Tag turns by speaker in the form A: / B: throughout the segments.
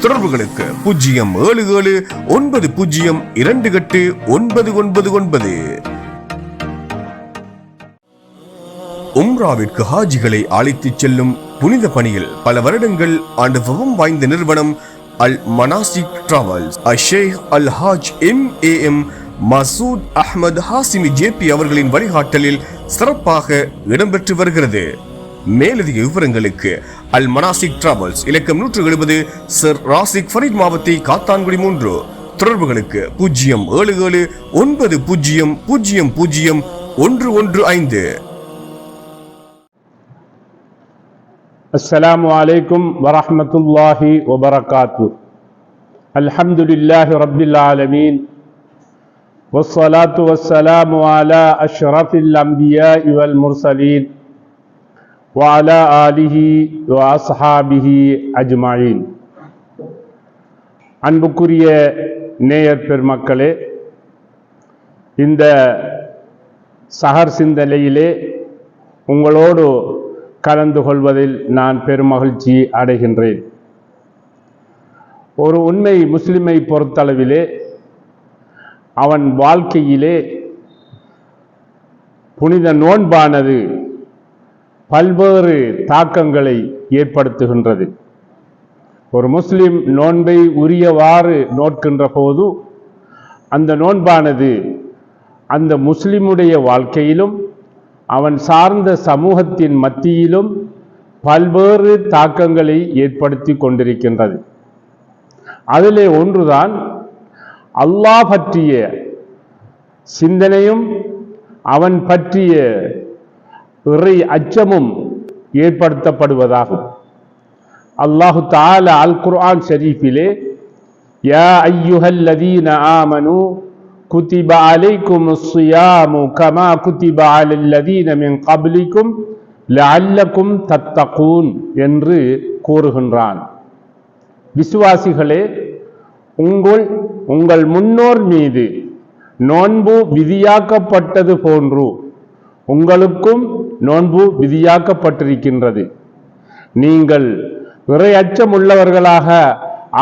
A: தொடர்புகளுக்கு பூஜ்ஜியம் ஏழு ஏழு ஒன்பது பூஜ்ஜியம் இரண்டு எட்டு ஒன்பது ஒன்பது ஒன்பது. உம்ராவிற்கு ஹாஜிகளை அழைத்துச் செல்லும் புனித பணியில் பல வருடங்கள் அனுபவம் வாய்ந்த நிறுவனம் Al Manasik travels. Ashaikh Al Haj M A M Masood Ahamed Hashimi JP அவர்களின் வழிகாட்டலில் சிறப்பாக இடம்பெற்று வருகிறது. மேலதிக விவரங்களுக்கு அல் மனாசிக் டிராவல்ஸ் இலக்கம் நூற்று எழுபது சர் ராசிக் ஃபரீத் மாவத்தை காத்தான்குடி மூன்று தொடர்புகளுக்கு பூஜ்ஜியம் ஏழு ஏழு ஒன்பது பூஜ்ஜியம் பூஜ்ஜியம் பூஜ்ஜியம் ஒன்று ஒன்று ஐந்து
B: السلام عليكم ورحمة الله وبركاته الحمد لله رب العالمين والصلاة والسلام على أشرف الأنبياء والمرسلين وعلى آله وأصحابه أجمعين அன்புக்குரிய நேயர் பெருமக்களே இந்த சஹர் சிந்தனையிலே உங்களோடு கலந்து கொள்வதில் நான் பெருமகிழ்ச்சி அடைகின்றேன் ஒரு உண்மை முஸ்லிமை பொறுத்தளவிலே அவன் வாழ்க்கையிலே புனித நோன்பானது பல்வேறு தாக்கங்களை ஏற்படுத்துகின்றது. ஒரு முஸ்லிம் நோன்பை உரியவாறு நோட்கின்ற போது அந்த நோன்பானது அந்த முஸ்லிமுடைய வாழ்க்கையிலும் அவன் சார்ந்த சமூகத்தின் மத்தியிலும் பல்வேறு தாக்கங்களை ஏற்படுத்தி கொண்டிருக்கின்றது. அதிலே ஒன்றுதான் அல்லாஹ் பற்றிய சிந்தனையும் அவன் பற்றிய இறை அச்சமும் ஏற்படுத்தப்படுவதாகும் அல்லாஹு தால அல் குர்ஆன் ஷரீஃபிலே யா ஐயுஹல்லதீன ஆமனு كتب عليكم الصيام كما كتب على الذين من قبلكم لعلكم تتقون என்று கூறுகின்றான் விசுவாசிகளே உங்கள் உங்கள் முன்னோர் மீது நோன்பு விதியாக்கப்பட்டது போன்று உங்களுக்கும் நோன்பு விதியாக்கப்பட்டிருக்கின்றது. நீங்கள் இறையச்சம் உள்ளவர்களாக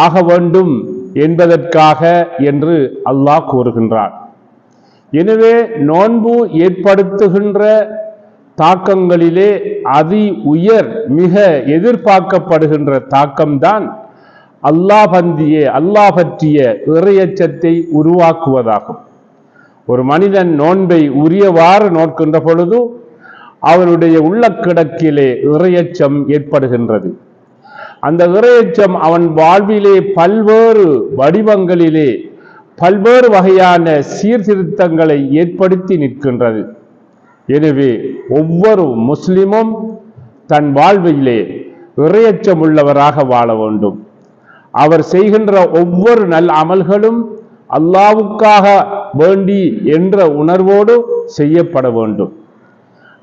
B: ஆக வேண்டும் என்பதற்காக என்று அல்லாஹ் கூறுகின்றார் எனவே நோன்பு ஏற்படுத்துகின்ற தாக்கங்களிலே அதி உயர் மிக எதிர்பார்க்கப்படுகின்ற தாக்கம்தான் அல்லாஹ் பந்திய அல்லாஹ் பற்றிய இறையச்சத்தை உருவாக்குவதாகும். ஒரு மனிதன் நோன்பை உரியவாறு நோக்கின்ற பொழுது அவனுடைய உள்ளக்கிடக்கிலே இறையச்சம் ஏற்படுகின்றது. அந்த இறையச்சம் அவன் வாழ்விலே பல்வேறு வடிவங்களிலே பல்வேறு வகையான சீர்திருத்தங்களை ஏற்படுத்தி நிற்கின்றது. எனவே ஒவ்வொரு முஸ்லிமும் தன் வாழ்விலே இறையச்சம் உள்ளவராக வாழ வேண்டும். அவர் செய்கின்ற ஒவ்வொரு நல் அமல்களும் அல்லாவுக்காக வேண்டி என்ற உணர்வோடு செய்யப்பட வேண்டும்.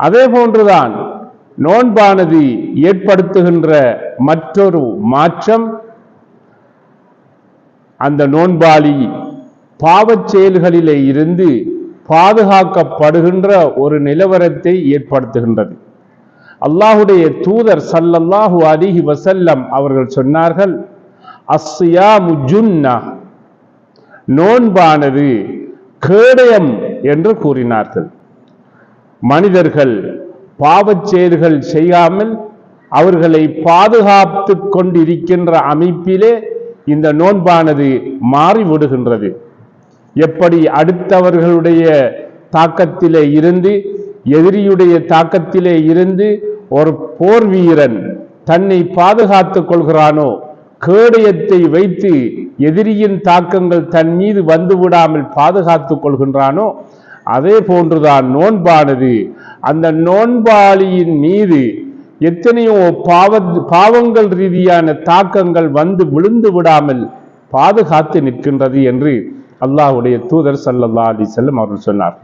B: அதே போன்றுதான் நோன்பானது ஏற்படுத்துகின்ற மற்றொரு மாற்றம் அந்த நோன்பாளி பாவச் செயல்களிலே இருந்து பாதுகாக்கப்படுகின்ற ஒரு நிலவரத்தை ஏற்படுத்துகின்றது. அல்லாஹுடைய தூதர் சல்லல்லாஹு அலிஹி வசல்லம் அவர்கள் சொன்னார்கள் அஸ்யா முஜுன்னா நோன்பானது கேடயம் என்று கூறினார்கள். மனிதர்கள் பாவச் செயல்கள் செய்யாமல் அவர்களை பாதுகாத்து கொண்டிருக்கின்ற அமைப்பிலே இந்த நோன்பானது மாறிவிடுகின்றது. எப்படி அடுத்தவர்களுடைய தாக்கத்திலே இருந்து எதிரியுடைய தாக்கத்திலே இருந்து ஒரு போர் வீரன் தன்னை பாதுகாத்துக் கொள்கிறானோ கேடயத்தை வைத்து எதிரியின் தாக்கங்கள் தன் மீது வந்து விடாமல் பாதுகாத்துக் கொள்கின்றானோ அதே போன்றுதான் நோன்பானது. அந்த நோன்பாளியின் மீது எத்தனையோ பாவ பாவங்கள் ரீதியான தாக்கங்கள் வந்து விழுந்து விடாமல் பாதுகாத்து நிற்கின்றது என்று அல்லாஹ்வுடைய தூதர் சல்லல்லா அலி செல்லம் அவர்கள் சொன்னார்.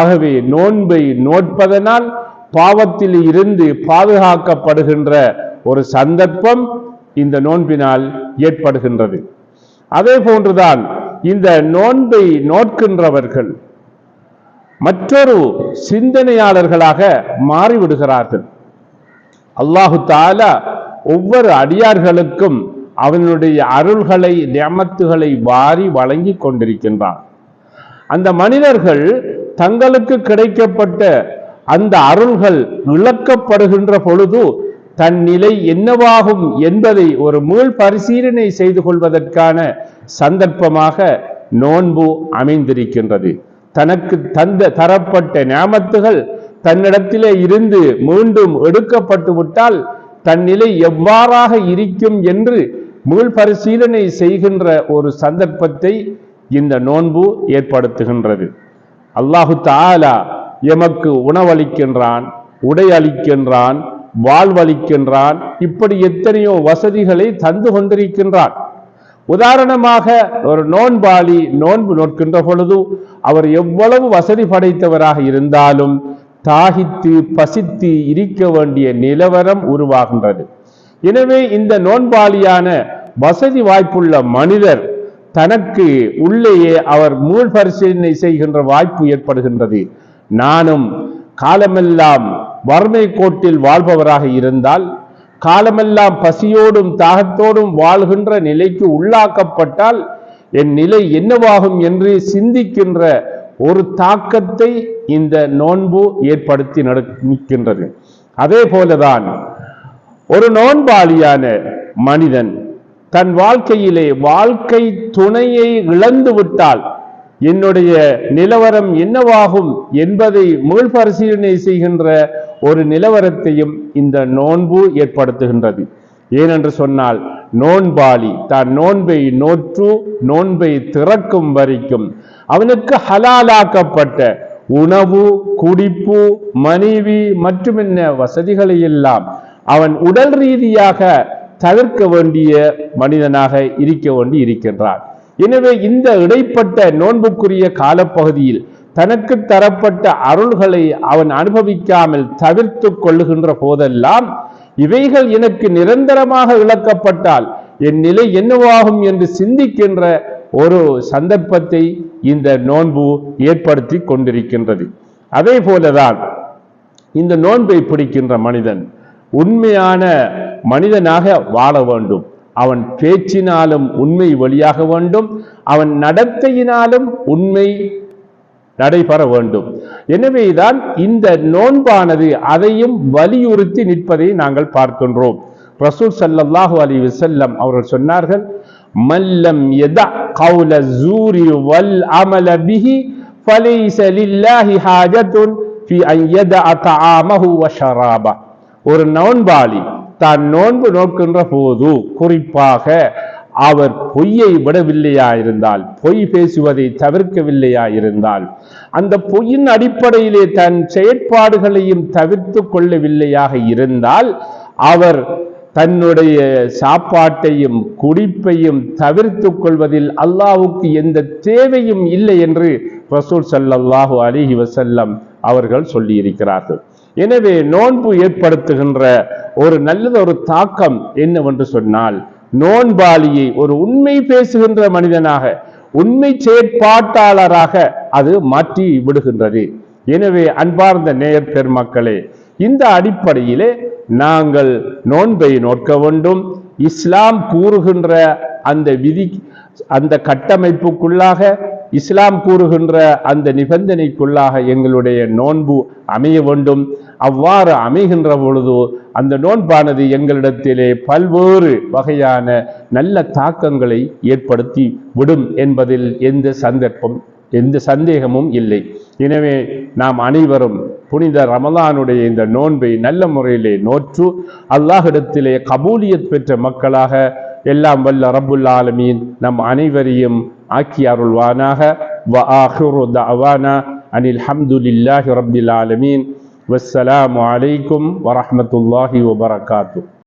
B: ஆகவே நோன்பை நோட்பதனால் பாவத்தில் இருந்து பாதுகாக்கப்படுகின்ற ஒரு சந்தர்ப்பம் இந்த நோன்பினால் ஏற்படுகின்றது. அதே போன்றுதான் இந்த நோன்பை நோட்கின்றவர்கள் மற்றொரு சிந்தனையாளர்களாக மாறிவிடுகிறார்கள். அல்லாஹு தாலா ஒவ்வொரு அடியார்களுக்கும் அவனுடைய அருள்களை நியமத்துகளை வாரி வழங்கி கொண்டிருக்கின்றான். அந்த மனிதர்கள் தங்களுக்கு கிடைக்கப்பட்ட அந்த அருள்கள் இழக்கப்படுகின்ற பொழுது தன் நிலை என்னவாகும் என்பதை ஒரு மீள் பரிசீலனை செய்து கொள்வதற்கான சந்தர்ப்பமாக நோன்பு அமைந்திருக்கின்றது. தனக்கு தந்த தரப்பட்ட ஞாமத்துகள் தன்னிடத்திலே இருந்து மீண்டும் எடுக்கப்பட்டு விட்டால் தன் நிலை எவ்வாறாக இருக்கும் என்று மீள் பரிசீலனை செய்கின்ற ஒரு சந்தர்ப்பத்தை இந்த நோன்பு ஏற்படுத்துகின்றது. அல்லாஹு தாலா எமக்கு உணவளிக்கின்றான் உடை அளிக்கின்றான் வாழ்வளிக்கின்றான். இப்படி எத்தனையோ வசதிகளை தந்து கொண்டிருக்கின்றான். உதாரணமாக ஒரு நோன்பாளி நோன்பு நோட்கின்ற பொழுது அவர் எவ்வளவு வசதி படைத்தவராக இருந்தாலும் தாகித்து பசித்து இருக்க வேண்டிய நிலவரம் உருவாகின்றது. எனவே இந்த நோன்பாளியான வசதி வாய்ப்புள்ள மனிதர் தனக்கு உள்ளேயே அவர் மூழ்பரிசீலனை செய்கின்ற வாய்ப்பு ஏற்படுகின்றது. நானும் காலமெல்லாம் வறுமை கோட்டில் வாழ்பவராக இருந்தால் காலமெல்லாம் பசியோடும் தாகத்தோடும் வாழ்கின்ற நிலைக்கு உள்ளாக்கப்பட்டால் என் நிலை என்னவாகும் என்று சிந்திக்கின்ற ஒரு தாக்கத்தை இந்த நோன்பு ஏற்படுத்தி நட நிற்கின்றது அதே போலதான் ஒரு நோன்பாளியான மனிதன் தன் வாழ்க்கையிலே வாழ்க்கை துணையை இழந்து விட்டால் என்னுடைய நிலவரம் என்னவாகும் என்பதை மீள் பரிசீலனை செய்கின்ற ஒரு நிலவரத்தையும் இந்த நோன்பு ஏற்படுத்துகின்றது. ஏனென்று சொன்னால் நோன்பாளி தான் நோன்பை நோற்று நோன்பை திறக்கும் வரைக்கும் அவனுக்கு ஹலாலாக்கப்பட்ட உணவு குடிப்பு மனைவி மற்றும் என்ன வசதிகளை எல்லாம் அவன் உடல் ரீதியாக தவிர்க்க வேண்டிய மனிதனாக இருக்க வேண்டி இருக்கின்றான். எனவே இந்த இடைப்பட்ட நோன்புக்குரிய காலப்பகுதியில் தனக்கு தரப்பட்ட அருள்களை அவன் அனுபவிக்காமல் தவிர்த்து கொள்ளுகின்ற போதெல்லாம் இவைகள் எனக்கு நிரந்தரமாக இழக்கப்பட்டால் என் நிலை என்னவாகும் என்று சிந்திக்கின்ற ஒரு சந்தர்ப்பத்தை இந்த நோன்பு ஏற்படுத்தி கொண்டிருக்கின்றது. அதே போலதான் இந்த நோன்பை பிடிக்கின்ற மனிதன் உண்மையான மனிதனாக வாழ வேண்டும். அவன் பேச்சினாலும் உண்மை வழியாக வேண்டும் அவன் நடத்தையினாலும் உண்மை நடைபெற வேண்டும். எனவேதான் இந்த நோன்பானது அதையும் வலியுறுத்தி நிற்பதை நாங்கள் பார்க்கின்றோம். ரசூல் சல்லாஹு அலி வசல்லம் அவர்கள் சொன்னார்கள் மல்லம் யதா கவுல ஜூரி வல் அமல பிஹி ஃபலைஸ லில்லாஹி ஹாஜத்துன் ஃபி அன் யதா தஆமஹு வ ஷராபா. ஒரு நோன்பாளி தான் நோன்பு நோக்கின்ற போது குறிப்பாக அவர் பொய்யை விடவில்லையா இருந்தால் பொய் பேசுவதை தவிர்க்கவில்லையா இருந்தால் அந்த பொய்யின் அடிப்படையிலே தன் செயற்பாடுகளையும் தவிர்த்து கொள்ளவில்லையாக இருந்தால் அவர் தன்னுடைய சாப்பாட்டையும் குடிப்பையும் தவிர்த்து கொள்வதில் அல்லாவுக்கு எந்த தேவையும் இல்லை என்று ரசூல் சல்லாஹூ அலிஹி வசல்லம் அவர்கள் சொல்லியிருக்கிறார்கள். எனவே நோன்பு ஏற்படுத்துகின்ற ஒரு நல்லது ஒரு தாக்கம் என்னவென்று சொன்னால் நோன்பாளியை ஒரு உண்மை பேசுகின்ற மனிதனாக உண்மை செயற்பாட்டாளராக அது மாற்றி விடுகின்றது. எனவே அன்பார்ந்த நேயர் பெருமக்களே இந்த அடிப்படையிலே நாங்கள் நோன்பை நோக்க வேண்டும். இஸ்லாம் கூறுகின்ற அந்த விதி அந்த கட்டமைப்புக்குள்ளாக இஸ்லாம் கூறுகின்ற அந்த நிபந்தனைக்குள்ளாக எங்களுடைய நோன்பு அமைய வேண்டும். அவ்வாறு அமைகின்ற பொழுது அந்த நோன்பானது எங்களிடத்திலே பல்வேறு வகையான நல்ல தாக்கங்களை ஏற்படுத்தி விடும் என்பதில் எந்த சந்தர்ப்பம் எந்த சந்தேகமும் இல்லை. எனவே நாம் அனைவரும் புனித ரமலானுடைய இந்த நோன்பை நல்ல முறையிலே நோற்று அல்லாஹிடத்திலே கபூலியத் பெற்ற மக்களாக எல்லாம் வல்ல ரப்புல் ஆலமீன் நம் அனைவரையும் ஆக்கி அருள்வானாக வ ஆஹிரு தஅவானா அனில் ஹம்துலில்லாஹி ரப்பில் ஆலமீன் வஸ்ஸலாமு அலைக்கும் வரஹ்மத்துல்லாஹி வபரகாத்துஹ்